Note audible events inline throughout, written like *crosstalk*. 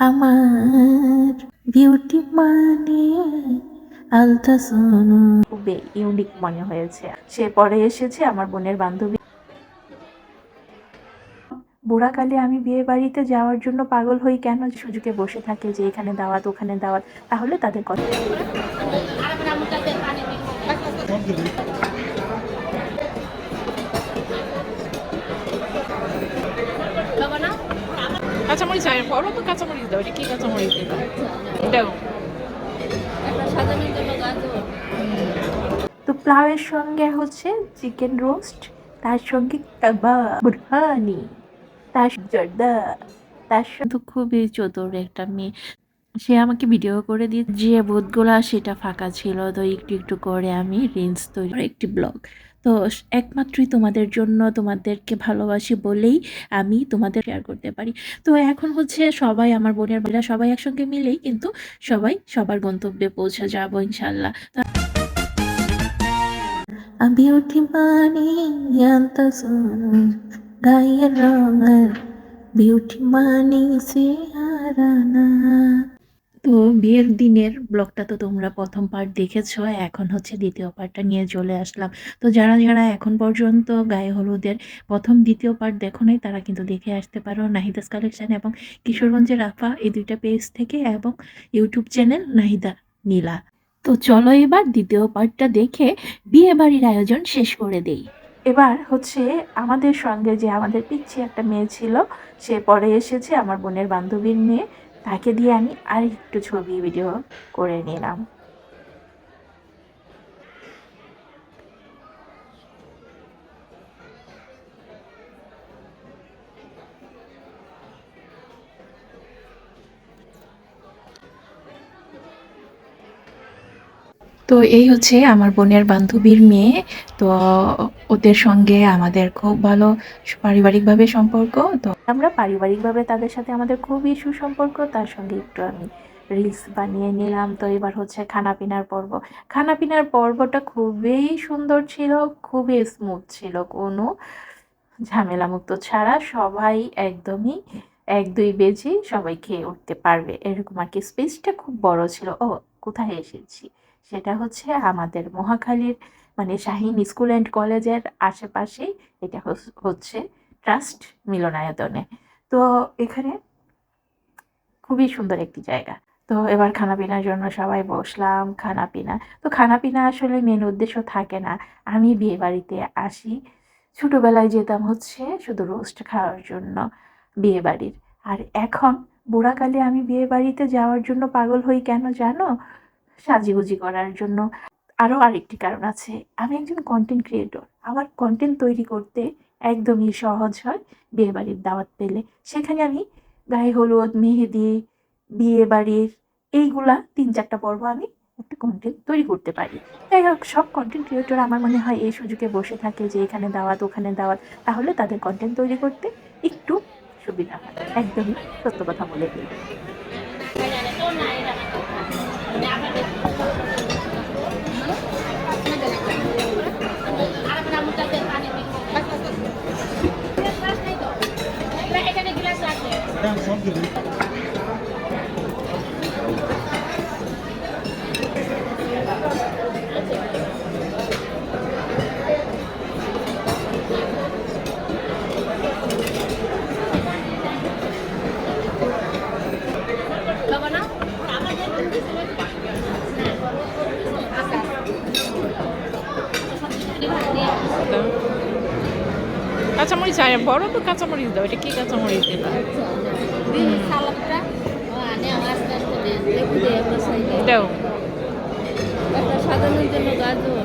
আমার বিউটি মানে আলট্রাসোনো খুবই ইউনিক মনে হয়েছে। সে পরে এসেছে আমার বোনের বান্ধবী। বুড়াকালে আমি বিয়ে বাড়িতে যাওয়ার জন্য পাগল হই কেন? সুযোগে বসে থাকে যে এখানে দাওয়াত, ওখানে দাওয়াত, তাহলে তাদের কথা। কাঁচামরিচ হয় বড় তো কাঁচামরিচ দাও এটা কি কাঁচামরিচ দিবা গাজর তো প্লাউয়ের সঙ্গে হচ্ছে চিকেন রোস্ট তার সঙ্গে কাবাব বুরহানি তার জর্দা তার সঙ্গে তো খুবই চতুর একটা মেয়ে। সে আমাকে ভিডিও করে দিয়ে যে বোধগুলা সেটা ফাঁকা ছিল, তো একটু একটু করে আমি রিলস তৈরি একটি ব্লগ। তো একমাত্রই তোমাদের জন্য তোমাদেরকে ভালোবাসি বলেই আমি তোমাদের শেয়ার করতে পারি। তো এখন হচ্ছে সবাই, আমার বোনের বোনেরা সবাই একসঙ্গে মিলেই কিন্তু সবাই সবার গন্তব্যে পৌঁছে যাব ইনশাল্লাহ। বিউটি মানে গায়ের রঙের বিউটি মানে সে হারানা তো বিয়ের দিনের ব্লগটা তো তোমরা প্রথম পার্ট দেখেছ, এখন হচ্ছে দ্বিতীয় পার্টটা নিয়ে চলে আসলাম। তো যারা যারা এখন পর্যন্ত গায়ে হলুদের প্রথম, দ্বিতীয় পার্ট দেখো নাই, তারা কিন্তু দেখে আসতে পারো নাহিদাস কালেকশন এবং কিশোরগঞ্জের রাফা এই দুইটা পেজ থেকে এবং ইউটিউব চ্যানেল নাহিদা নীলা। তো চলো এবার দ্বিতীয় পার্টটা দেখে বিয়ে বাড়ির আয়োজন শেষ করে দেই। এবার হচ্ছে আমাদের সঙ্গে যে আমাদের পিচ্ছি একটা মেয়ে ছিল, সে পরে এসেছে আমার বোনের বান্ধবীর মেয়ে। তাকে দিয়ে আমি আর একটু ছবি, ভিডিও করে নিলাম। তো এই হচ্ছে আমার বোনের বান্ধবীর মেয়ে। তো ওদের সঙ্গে আমাদের খুব ভালো পারিবারিকভাবে সম্পর্ক, তো আমরা পারিবারিকভাবে তাদের সাথে আমাদের খুবই সুসম্পর্ক, তার সঙ্গে একটু আমি রিলস বানিয়ে নিলাম। তো এবার হচ্ছে খানাপিনার পর্ব। খানাপিনার পর্বটা খুবই সুন্দর ছিল, খুবই স্মুথ ছিল, কোনো ঝামেলামুক্ত ছাড়া সবাই একদমই এক দুই বেজে সবাই খেয়ে উঠতে পারবে। এরকম আর কি স্পেসটা খুব বড় ছিল। ও, কোথায় এসেছি? সেটা হচ্ছে আমাদের মহাখালীর মানে শাহিন স্কুল অ্যান্ড কলেজের আশেপাশে এটা হচ্ছে ট্রাস্ট মিলনায়তনে। তো এখানে খুবই সুন্দর একটি জায়গা। তো এবার খানাপিনার জন্য সবাই বসলাম খানাপিনা তো খানাপিনা আসলে মেন উদ্দেশ্য থাকে না। আমি বিয়ে বাড়িতে আসি। ছোটোবেলায় যেতাম হচ্ছে শুধু রোস্ট খাওয়ার জন্য বিয়ে বাড়ির। আর এখন বুড়াকালে আমি বিয়ে বাড়িতে যাওয়ার জন্য পাগল হই কেন জানো? সাজিগুজি করার জন্য। আরও আরেকটি কারণ আছে। আমি একজন কন্টেন্ট ক্রিয়েটর আমার কন্টেন্ট তৈরি করতে একদমই সহজ হয় বিয়ে বাড়ির দাওয়াত পেলে। সেখানে আমি গায়ে হলুদ, মেহেদি বিয়ে বাড়ির এইগুলা তিন চারটা পর্ব আমি একটা কন্টেন্ট তৈরি করতে পারি। যাই হোক, সব কন্টেন্ট ক্রিয়েটর আমার মনে হয় এই সুযোগে বসে থাকে যে এখানে দাওয়াত, ওখানে দাওয়াত। তাহলে তাদের কন্টেন্ট তৈরি করতে একটু সুবিধা হয়। একদমই সত্য কথা বলে দিই দাও কাঁচামরিচ হয় বড় তো কাঁচামরিচ দাও এটা কি কাঁচামরিচ দিবা? দাও। সাজানোর জন্য গাজর।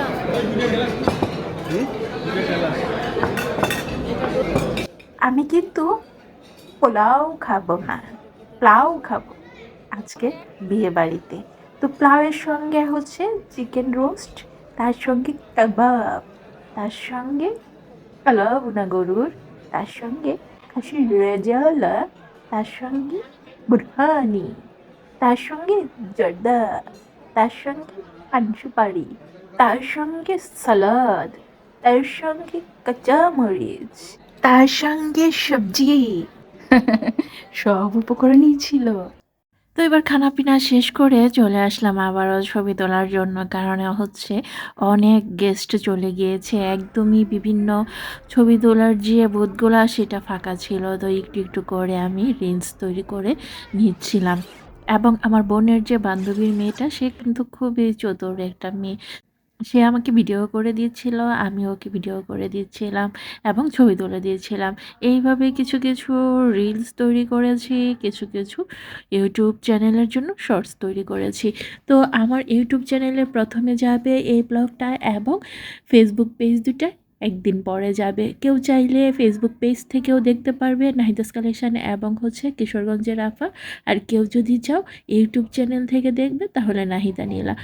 না। আমি কিন্তু পোলাও খাব না প্লাউ খাব আজকে বিয়ে বাড়িতে তো প্লাউয়ের সঙ্গে হচ্ছে চিকেন রোস্ট, তার সঙ্গে কাবাব, তার সঙ্গে কালাব না গরুর, তার সঙ্গে খাসির রেজালা, তার সঙ্গে বুরহানি, তার সঙ্গে জর্দা, তার সঙ্গে পান সুপারি তার সঙ্গে সালাদ, তার সঙ্গে কাঁচা মরিচ তার সঙ্গে সবজি। *laughs* সব উপকরণই ছিল। তো এবার খানা পিনা শেষ করে চলে আসলাম আবারও ছবি তোলার জন্য। কারণে হচ্ছে অনেক গেস্ট চলে গিয়েছে, একদমই বিভিন্ন ছবি তোলার যে বোধগুলা সেটা ফাঁকা ছিল। তো একটু একটু করে আমি রিলস তৈরি করে নিচ্ছিলাম। এবং আমার বোনের যে বান্ধবীর মেয়েটা, সে কিন্তু খুবই চতুর একটা মেয়ে। সে আমাকে ভিডিও করে দিচ্ছিল আমি ওকে ভিডিও করে দিচ্ছিলাম এবং ছবি তুলে দিয়েছিলাম। এইভাবে কিছু কিছু রিলস তৈরি করেছি, কিছু কিছু ইউটিউব চ্যানেলের জন্য শর্টস তৈরি করেছি। তো আমার ইউটিউব চ্যানেলে প্রথমে যাবে এই ব্লগটা এবং ফেসবুক পেজ দুটা একদিন পরে যাবে। কেউ চাইলে ফেসবুক পেজ থেকেও দেখতে পারবে নাহিদাস কালেকশান এবং হচ্ছে কিশোরগঞ্জের আফা। আর কেউ যদি চাও ইউটিউব চ্যানেল থেকে দেখবে তাহলে নাহিদা নীলা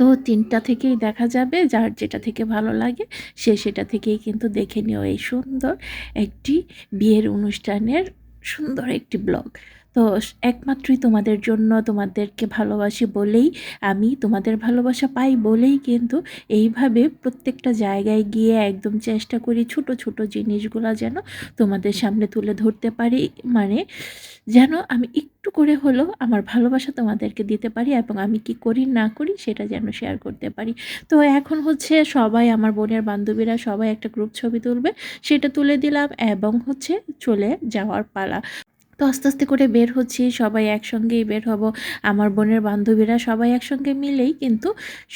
তো তিনটা থেকেই দেখা যাবে, যার যেটা থেকে ভালো লাগে সে সেটা থেকেই কিন্তু দেখে নিও এই সুন্দর একটি বিয়ের অনুষ্ঠানের সুন্দর একটি ব্লগ। তো একমাত্রই তোমাদের জন্য তোমাদেরকে ভালোবাসি বলেই আমি তোমাদের ভালোবাসা পাই বলেই কিন্তু এইভাবে প্রত্যেকটা জায়গায় গিয়ে একদম চেষ্টা করি ছোট ছোট জিনিসগুলো যেন তোমাদের সামনে তুলে ধরতে পারি। মানে যেন আমি একটু করে হলেও আমার ভালোবাসা তোমাদেরকে দিতে পারি এবং আমি কি করি, না করি সেটা যেন শেয়ার করতে পারি। তো এখন হচ্ছে সবাই, আমার বোনের বান্ধবীরা সবাই একটা গ্রুপ ছবি তুলবে, সেটা তুলে দিলাম এবং হচ্ছে চলে যাওয়ার পালা। তো আস্তে আস্তে করে বের হচ্ছি, সবাই একসঙ্গেই বের হব। আমার বোনের বান্ধবীরা সবাই একসঙ্গে মিলেই কিন্তু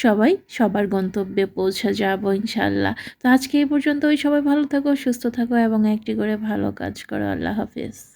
সবাই সবার গন্তব্যে পৌঁছে যাব ইনশাল্লাহ। তো আজকে এই পর্যন্ত ওই সবাই ভালো থাকো, সুস্থ থাকো এবং একটি করে ভালো কাজ করো। আল্লাহ হাফিজ।